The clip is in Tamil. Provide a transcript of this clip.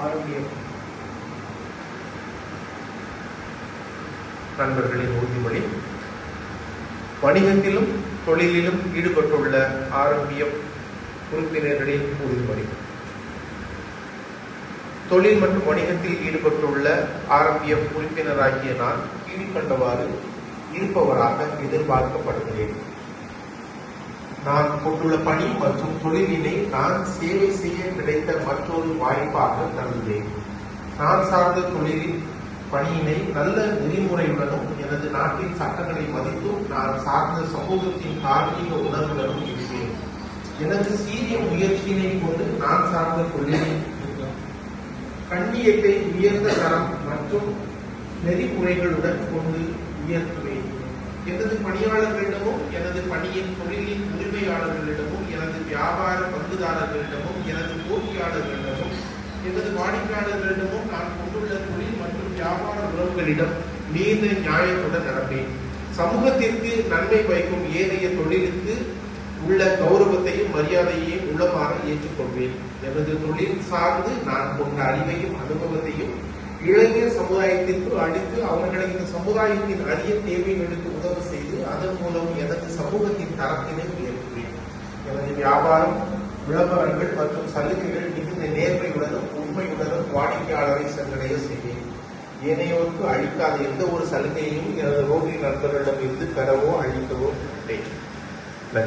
ஆரோக்கியம். நண்பர்களின் உறுதிமொழி. வணிகத்திலும் தொழிலிலும் ஈடுபட்டுள்ள ஆரோக்கியம் உறுப்பினர்களின் உறுதிமொழி. தொழில் மற்றும் வணிகத்தில் ஈடுபட்டுள்ள ஆரம்பியம் உறுப்பினராகிய நான் கீழ்கண்டவாறு இருப்பவராக எதிர்பார்க்கப்படுகிறேன். நான் கொண்டுள்ள பணி மற்றும் தொழிலினை நான் சேவை செய்ய கிடைத்த மற்றொரு வாய்ப்பாக கருதுகிறேன். நான் சார்ந்த தொழிலின் பணியினை நல்ல நெறிமுறையுடனும் எனது நாட்டின் சட்டங்களை மதித்தும் நான் சார்ந்த சமூகத்தின் தார்மீக உணர்வுடனும் இருப்பேன் எனது சீரிய முயற்சியினை கொண்டு நான் சார்ந்த தொழிலை கண்ணியத்தை உயர்ந்த தரம் மற்றும் நெறிமுறைகளுடன் கொண்டு உயர்த்துவேன். எனது பணியாளர்களிடமும் எனது பணியின் தொழிலின் உரிமையாளர்களிடமும் எனது வியாபார பங்குதாரர்களிடமும் எனது போட்டியாளர்களிடமும் எனது வாடிக்கையாளர்களிடமும் நான் கொண்டுள்ள தொழில் மற்றும் வியாபார உறவுகளிடம் நீண்ட நியாயத்துடன் நடப்பேன். சமூகத்திற்கு நன்மை பயக்கும் ஏனைய தொழிலுக்கு உள்ள கௌரவத்தையும் மரியாதையையும் உள்ளமாக ஏற்றுக்கொள்வேன். எனது தொழில் சார்ந்து நான் கொண்ட அறிவையும் அனுபவத்தையும் இளைஞர் சமுதாயத்திற்கு அளித்து அவர்களை இந்த சமுதாயத்தின் அரிய தேவைகளுக்கு உதவு செய்து அதன் மூலம் எனது சமூகத்தின் தரத்தினை உயர்த்துவேன். எனது வியாபாரம் விளம்பரங்கள் மற்றும் சலுகைகள் மிகுந்த நேர்மையுடனும் உண்மையுடனும் வாடிக்கையாளரை சென்றடைய செய்வேன். ஏனையோருக்கு அளிக்காத எந்த ஒரு சலுகையையும் எனது ரோகி நண்பர்கள்